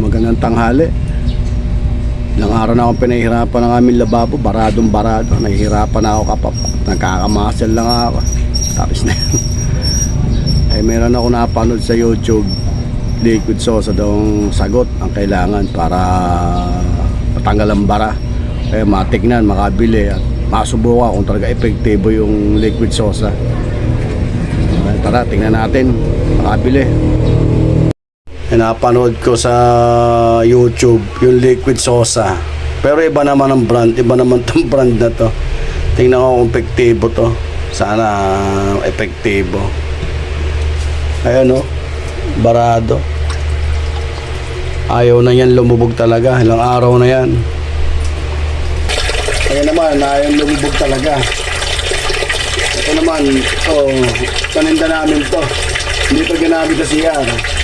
Magandang tanghali. Ilang araw na akong pinahihirapan ng aming lababo, baradong barado. Nahihirapan na ako kapap. Nagkakamasel lang ako. Tapos na yan. Ay meron ako napanood sa YouTube. Liquid sauce daw ang sagot ang kailangan para matanggal ang bara. Kaya matignan, makabili at masubukan kung talaga epektibo yung liquid sauce. Tara, tingnan natin. Makabili. Napanood ko sa YouTube yung liquid sosa. Pero iba naman ang brand, iba naman tong brand na to. Tingnan ko kung epektibo to. Sana epektibo. Ayan o, barado. Ayaw na yan lumubog talaga. Ilang araw na yan. Ayan naman, ayaw lumubog talaga. Ito naman, ito, paninda namin to. Hindi to ginamit sa CR.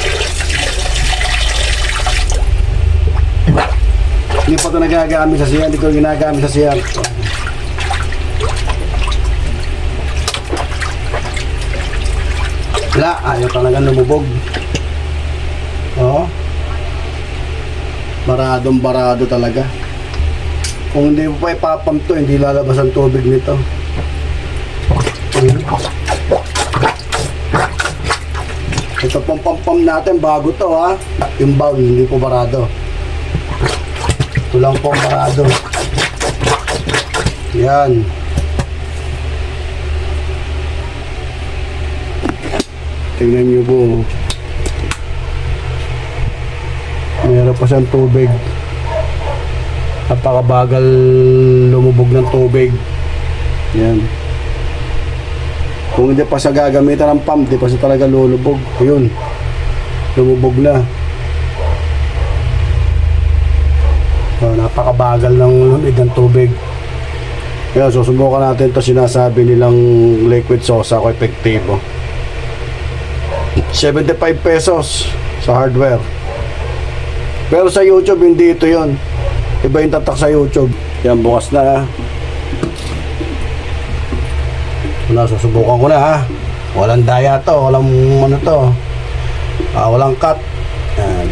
Hindi pa ito nagagamit sa siya, hindi ko ginagamit sa siya. Wala, ayaw talaga lumubog. Oo. Baradong barado talaga. Kung hindi mo pa ipapam to, hindi lalabas ang tubig nito. Ito pang pam natin bago to ha. Yung bowl, hindi po barado. Ito lang po ang parado. Yan. Tingnan niyo po. Meron pa siyang tubig. Napakabagal lumubog ng tubig. Yan. Kung hindi pa sa gagamitan ng pump, di pa siya talaga lulubog. Ayun. Lumubog na. Oh, napakabagal ng lumig ng tubig. Kaya susubukan natin to sinasabi nilang liquid sosa ko epektibo. 75 pesos sa hardware. Pero sa YouTube hindi ito yon. Iba yung tatak sa YouTube. Yan bukas na. Wala, susubukan ko na ha. Walang daya to, walang ano to. Ah, walang cut. Yan.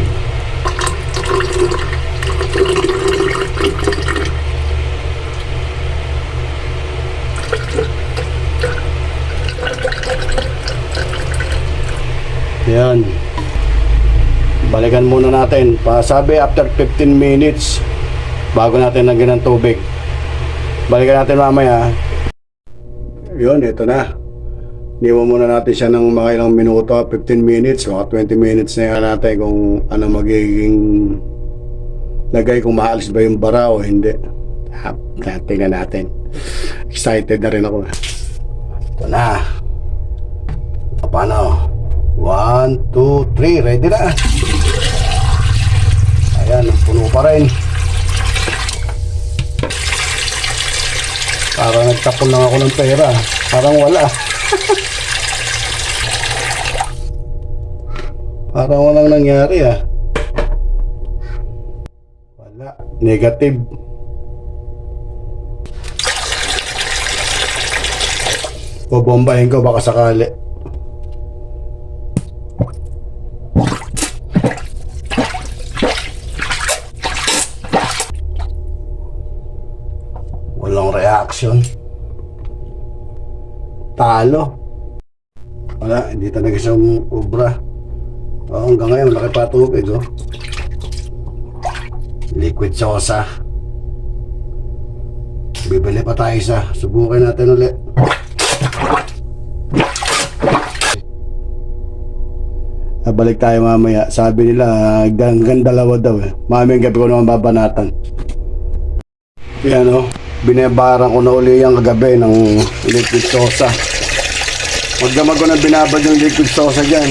Yan. Balikan muna natin. Pasabi after 15 minutes bago natin lagyan ng tubig. Balikan natin mamaya. Yun, ito na. Niwan muna natin siya ng mga ilang minuto, 15 minutes, mga 20 minutes na yan natin kung ano magiging lagay kung maalis ba yung bara o hindi. Tingnan natin. Excited na rin ako. Ito na. Paano? One, two, three. Ready na. Ayan, puno pa rin. Parang nagtapon lang ako ng pera. Parang wala. Parang walang nangyari ah. Wala. Negative. Bobombahin ko baka sakali. Walang reaction. Talo. Wala, hindi talaga siya ubra. Oh, hanggang ngayon, laki pa tubig, oh. Liquid sosa. Bibili pa tayo isa. Subukan natin ulit. Ah, Balik tayo mamaya. Sabi nila, hanggang dalawa daw eh. Mamayang gabi ko naman babanatan. Yan o. Binabaran ko na uli yung kagabi ng liquid sosa. Huwag naman ko na binabad yung liquid sosa dyan.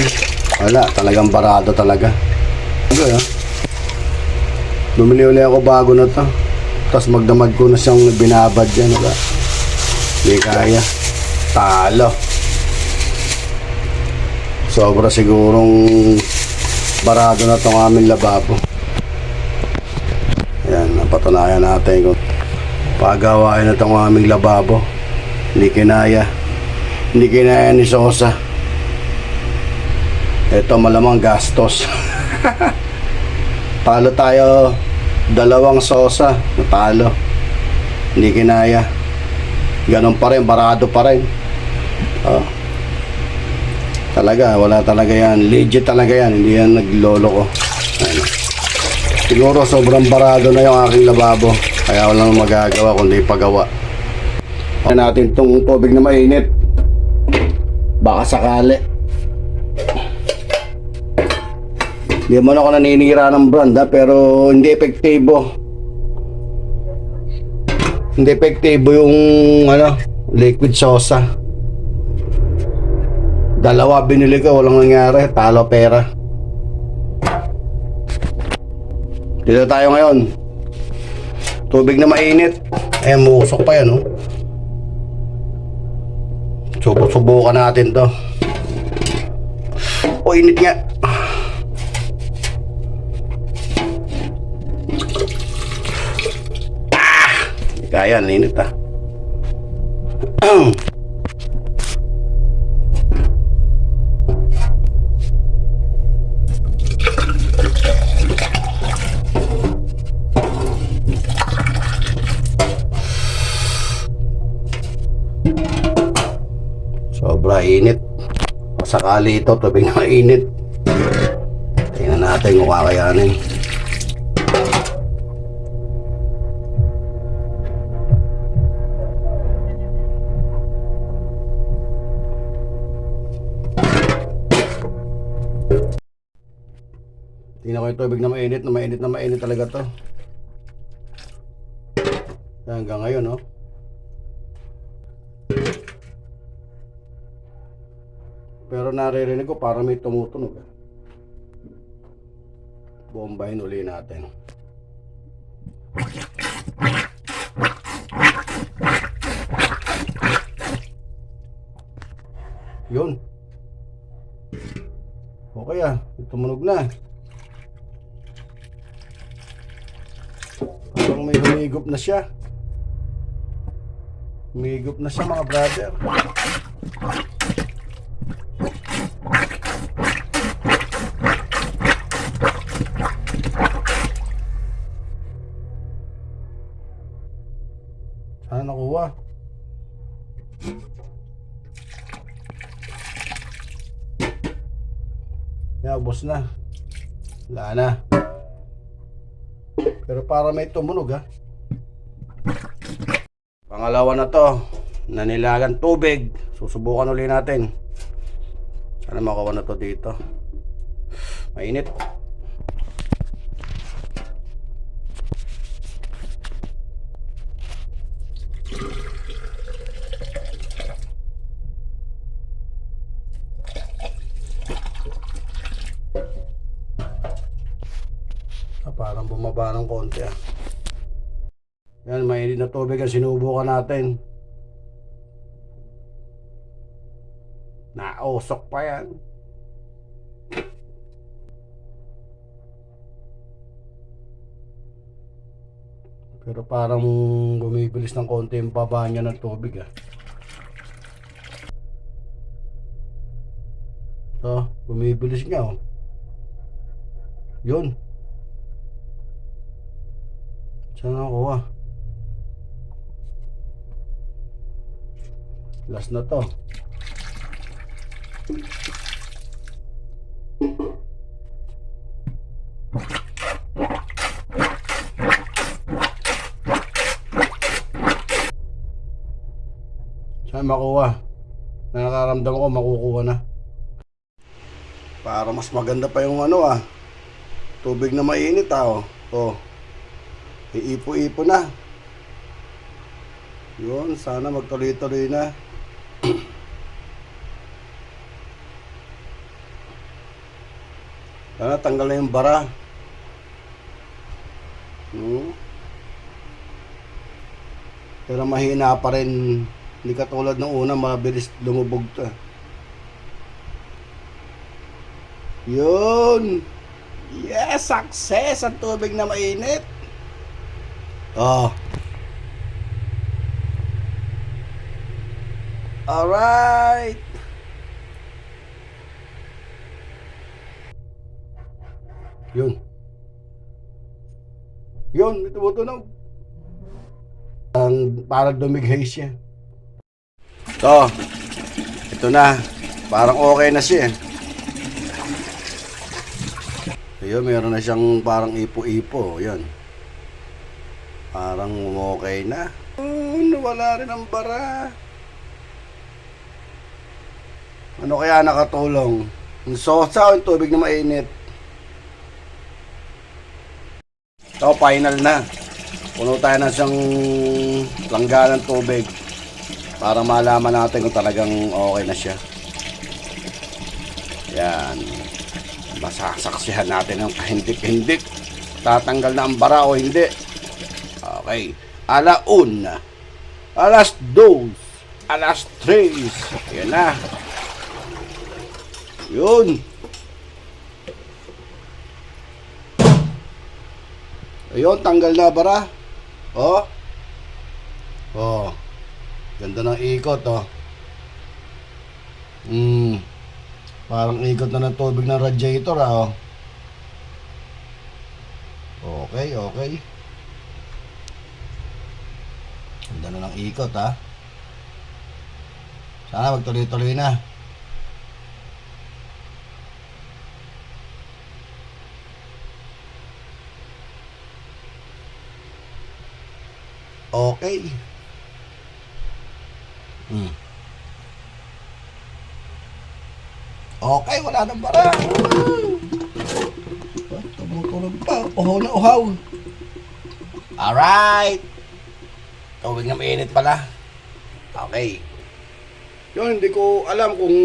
Wala, talagang barado talaga. Okay, ha? Bumili uli ako bago na to. Tapos magdamag ko na siyang binabad dyan. Wala. Hindi kaya. Talo. Sobra sigurong barado na tong aming lababo. Yan, napatunayan natin kung pagawain na itong aming lababo. Hindi kinaya. Hindi kinaya ni Sosa. Ito malamang gastos. Palo tayo dalawang sosa. Natalo. Hindi kinaya. Ganon pa rin, barado pa rin. Oh. Talaga, wala talaga yan. Legit talaga yan. Hindi yan naglolo ko. Ayun. Siguro sobrang barado na yung aking lababo. Kaya wala nang magagawa kundi pagawa. Okay natin tong tubig na mainit. Baka sakali. Hindi man ako naninira ng brand ha, pero hindi epektibo. Hindi epektibo yung ano, liquid sosa. Dalawa binili ko, walang nangyari. Talo pera. Dito tayo ngayon. Tubig na mainit. Eh, musok pa yan, oh. Subo-subukan natin to. O, init nga. Kaya, ang init ah. Sobra init. Sakali ito, tubig na mainit. Tingnan natin kung kakayanin. Tingnan ko yung tubig na mainit, na mainit na mainit talaga to. Hanggang ngayon, no? Pero naririnig ko para may tumutunog. Bombahin uli natin. Yun. Okay ah, tumunog na. Humigop na siya. Humigop na siya mga brother. Sana nakuha. Yeah, boss na. Wala na. Pero para may tumunog ha. Pangalawa na to. Nanilagan tubig. Susubukan uli natin. Sana makuha na to dito. Mainit. Ah, parang bumaba ng konti ah. Yan, mainit na tubig ang sinubukan natin. Nausok pa yan. Pero parang bumibilis ng konti yung baba niya ng tubig ah. So, bumibilis nga oh. Yun. Saan nakuha? Last na to. Saan makuha? Nakakaramdam ko makukuha na. Para mas maganda pa yung ano ah. Tubig na mainit ah oh. Oh. Iipo-ipo na. Yun, sana magtuloy-tuloy na. Sana tanggal na yung bara. No? Pero mahina pa rin. Hindi katulad ng una, mabilis lumubog to. Yun! Yes! Success! Ang tubig na mainit! Oh. Alright. Yun. Yun, tumutunog. Ang parang dumighay siya. Ito. Ito na. Parang okay na siya. Ayun, meron na siyang parang ipo-ipo. Yan. Parang okay na. Oh, nawala rin ang bara. Ano kaya nakatulong? Yung sosa o yung tubig na mainit? Ito, final na. Puno tayo na siyang langga ng tubig para malaman natin kung talagang okay na siya. Yan. Masasaksihan natin ang kahindik-hindik. Tatanggal na ang bara o hindi. Okay. Ala una. Alas dos. Alas tres. Yan na. Yun. Ayun, tanggal na bara. Oh. Oh. Ganda ng ikot, oh. Hmm. Parang ikot na ng tubig ng radiator, ah, oh. Okay, okay. Ganda na ng ikot, ha. Sana magtuloy-tuloy na. Okay. Hmm. Okay, wala nang bara. Woo! Ah, Tumutulog pa. Uhaw na uhaw. Alright. Tubig na mainit pala. Okay. Yun, hindi ko alam kung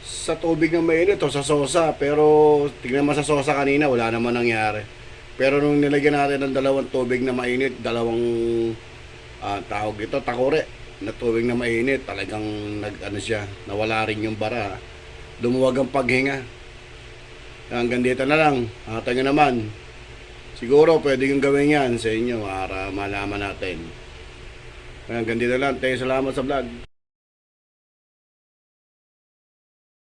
sa tubig na mainit o sa sosa. Pero tingnan mo sa sosa kanina, wala naman nangyari. Pero nung nilagyan natin ng dalawang tubig na mainit, dalawang ah, tawag ito, takore, na tubig na mainit, talagang nag, ano siya, nawala rin yung bara. Lumuwag ang paghinga. Hanggang dito na lang. At nyo naman, siguro pwede yung gawin yan sa inyo para malaman natin. Hanggang dito lang. Tayo salamat sa vlog.